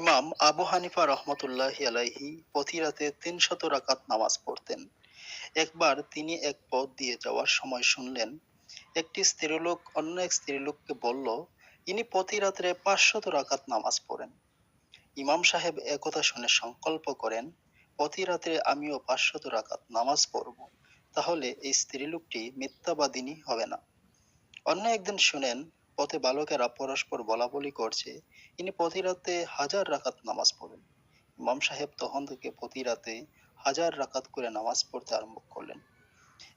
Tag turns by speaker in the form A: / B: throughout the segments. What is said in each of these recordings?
A: ইমাম আবু হানিফা রহমতুল্লাহ আলাইহি রাতে তিনশত রাকাত নামাজ পড়তেন। একবার তিনি এক পথ দিয়ে যাওয়ার সময় শুনলেন, একটি স্ত্রীলোক অন্য এক স্ত্রীলোককে বলল, ইনি প্রতি রাত্রে পাঁচশত রাকাত নামাজ পড়েন। ইমাম সাহেব একথা শুনে সংকল্প করেন প্রতি রাত্রে আমিও পাঁচশত রাকাত নামাজ পড়ব, তাহলে এই স্ত্রীলোকটি মিথ্যাবাদিনী হবে না। অন্য একদিন শুনেন পথে বালকেরা পরস্পর বলা বলি করছে। ইনি প্রতি রাতে হাজার রাকাত নামাজ পড়েন। ইমাম সাহেব তখন থেকে প্রতি রাতে হাজার রাকাত করে নামাজ পড়তে আরম্ভ করলেন।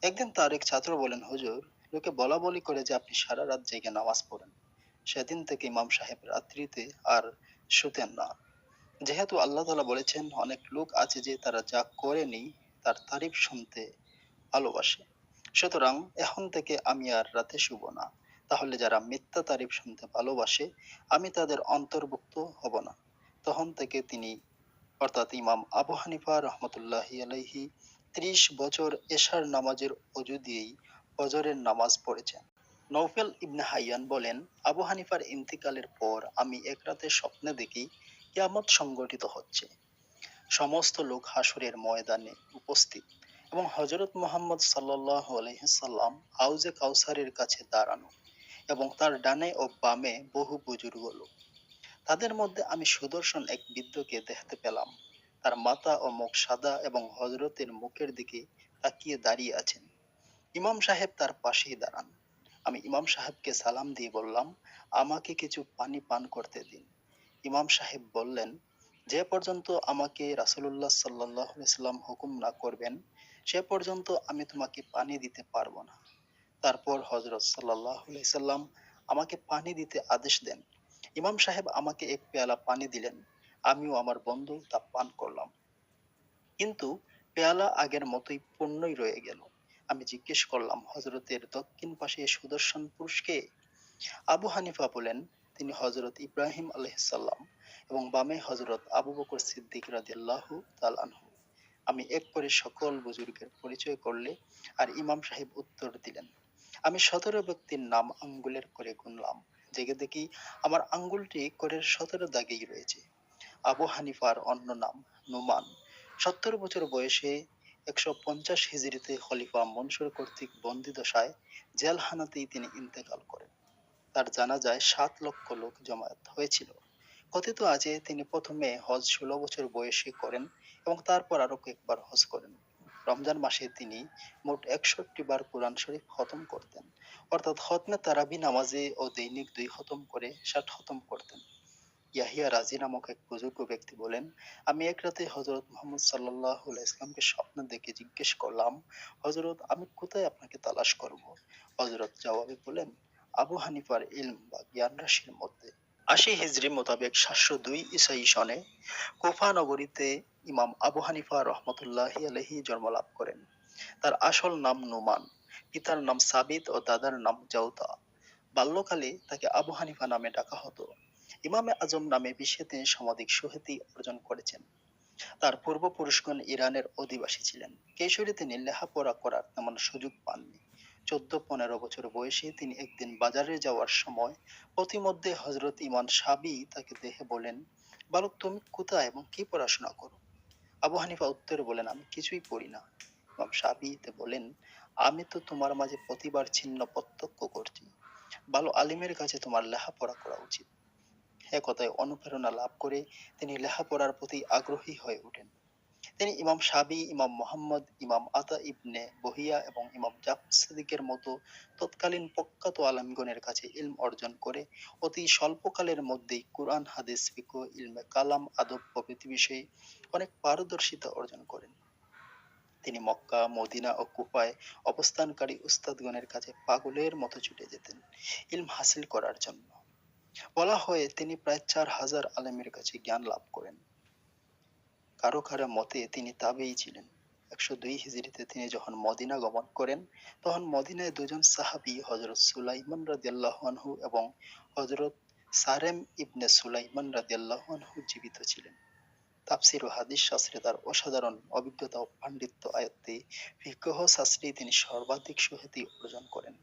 A: একদিন তার এক ছাত্র বলেন, হুজুর, লোকে বলা বলি করে যে আপনি সারা রাত জেগে নামাজ পড়েন। সেদিন থেকে ইমাম সাহেব রাত্রিতে আর শুতেন না। যেহেতু আল্লাহ তালা বলেছেন, অনেক লোক আছে যে তারা যা করেনি তার তারিফ শুনতে ভালোবাসে। সুতরাং এখন থেকে আমি আর রাতে শুব না। তাহলে যারা মিথ্যা তারিফ শুনতে ভালোবাসে, আমি তাদের অন্তর্ভুক্ত হব না। তখন থেকে তিনি, অর্থাৎ ইমাম আবু হানিফা রহমতুল্লাহ আলাইহি, ত্রিশ বছর এশার নামাজের অজু দিয়েই ফজরের নামাজ পড়েছেন। নৌফেল ইবনে হাইয়ান বলেন, আবু হানিফার ইন্তিকালের পর আমি এক রাতে স্বপ্নে দেখি কিয়ামত সংগঠিত হচ্ছে। সমস্ত লোক হাসরের ময়দানে উপস্থিত এবং হজরত মোহাম্মদ সাল্লাহ আলহিসাল্লাম হাউজে কাউসারের কাছে দাঁড়ানো। এবং তার ডানে ও বামে বহু বুজুর্গ লোক। তাদের মধ্যে আমি সুদর্শন এক বৃদ্ধকে দেখতে পেলাম। তার মাথা ও মুখ সাদা এবং হজরতের মুখের দিকে তাকিয়ে দাঁড়িয়ে আছেন। ইমাম সাহেব তার পাশেই দাঁড়ান। আমি ইমাম সাহেবকে সালাম দিয়ে বললাম, আমাকে কিছু পানি পান করতে দিন। ইমাম সাহেব বললেন, যে পর্যন্ত আমাকে রাসুল্লাহ সাল্লাহ ইসলাম হুকুম না করবেন, সে পর্যন্ত আমি তোমাকে পানি দিতে পারব না। তারপর হজরত সাল্লাম আমাকে পানি দিতে আদেশ দেন। ইমাম সাহেব আমাকে এক পেয়ালা পানি দিলেন। আমিও আমার বন্ধু তা পান করলাম। কিন্তু পেয়ালা আগের মতোই পূর্ণই রয়ে গেল। আমি জিজ্ঞেস করলাম হজরতের দক্ষিণ পাশে সুদর্শন পুরুষকে আবু হানিফা বলেন, তিনি হজরত ইব্রাহিম আলহিসাল্লাম এবং বামে হজরত আবু বকর সিদ্দিক রাদিয়াল্লাহু তালানহু আমি এক করে সকল বুজুর্গের পরিচয় করলে আর ইমাম সাহেব উত্তর দিলেন আমি সতেরো ব্যক্তির নাম আঙ্গুলের করে গুনলাম। জেগে দেখি আমার আঙ্গুলটি করের সতেরো দাগেই রয়েছে। আবু হানিফার অন্য নাম নুমান। সত্তর বছর বয়সে একশো পঞ্চাশ হিজড়িতে খলিফা মনসুর কর্তৃক বন্দি দশায় জেলহানাতেই তিনি ইন্তেকাল করেন। তার জানা যায়, সাত লক্ষ লোক জমায়েত হয়েছিল। কথিত আছে, তিনি প্রথমে হজ ষোলো বছর বয়সে করেন এবং তারপর আরও কয়েকবার হজ করেন। রমজান মাসে তিনি মোট একষট্টি বার কোরআন শরীফ খতম করতেন। অর্থাৎ হতমে তারাবি নামাজে ও দৈনিক দুই খতম করে ষাট খতম করতেন। ইয়াহিয়া রাজি নামক এক বুজুর্গ ব্যক্তি বলেন, আমি এক রাতে হজরত মোহাম্মদ সাল্লাহ ইসলামকে স্বপ্ন দেখে জিজ্ঞেস করলাম হজরত আমি কোথায় আপনাকে তালাশ করব? হজরত জবাবে বলেন, আবু হানিফার ইলম বা জ্ঞান রাশির মধ্যে। আশি হিজরি মোতাবেক সাতশো দুই ইসাই সনে কুফা নগরীতে ইমাম আবু হানিফা রহমতুল্লাহ আলহি জন্মলাভ করেন। তার আসল নাম নোমান, পিতার নাম সাবিত ও দাদার নাম জাউতা। বাল্যকালে তাকে আবু হানিফা নামে ডাকা হতো। ইমামে আজম নামে বিশ্বে তিনি সমাধিক সুহেতি অর্জন করেছেন। তার পূর্বপুরুষগণ ইরানের অধিবাসী ছিলেন। কেশরী তিনি লেখাপড়া করার তেমন সুযোগ পাননি। চোদ্দ পনেরো বছর বয়সে তিনি একদিন বাজারে যাওয়ার সময় প্রতিমধ্যে হজরত ইমান সাবি তাকে দেখে বলেন বালক, তুমি কোথায় এবং কি পড়াশোনা করো? আবু হানিফা উত্তরে বলেন আমি কিছুই পড়ি না। ইমাম সাবিতে বলেন আমি তো তোমার মাঝে প্রতিবার ছিন্ন প্রত্যক্ষ করছি। ভালো আলিমের কাছে তোমার লেখাপড়া করা উচিত। এ কথায় অনুপ্রেরণা লাভ করে তিনি লেখাপড়ার প্রতি আগ্রহী হয়ে ওঠেন। তিনি ইমাম সাবি ইমাম মোহাম্মদ, ইমাম আতা ইবনে বহিয়া এবং ইমাম জাফর সিদ্দিকের মতো তৎকালীন প্রখ্যাত আলমগণের কাছে ইলম অর্জন করে অতি স্বল্পকালের মধ্যেই কোরআন, হাদিস ফিকো ইলমে কালাম, আদব, প্রভৃতি বিষয়ে অনেক পারদর্শিতা অর্জন করেন। তিনি মক্কা, মদিনা ও কুফায় অবস্থানকারী উস্তাদগণের কাছে পাগলের মতো ছুটে যেতেন ইলম হাসিল করার জন্য। বলা হয় তিনি প্রায় চার হাজার আলেমের কাছে জ্ঞান লাভ করেন। কারও কারও মতে তিনি তাবেই ছিলেন। একশো দুই হিজড়িতে তিনি যখন মদিনা গমন করেন, তখন মদিনায় দুজন সাহাবি হজরত সুলাইমান রাদিয়াল্লাহু এবং হজরত সারেম ইবনে সুলাইমান রাদিয়াল্লাহু জীবিত ছিলেন। তাফসির ও হাদিস শাস্ত্রে তার অসাধারণ অভিজ্ঞতা ও পাণ্ডিত্য আয়ত্তে ফিকহ শাস্ত্রে তিনি সর্বাধিক সুহেতি অর্জন করেন।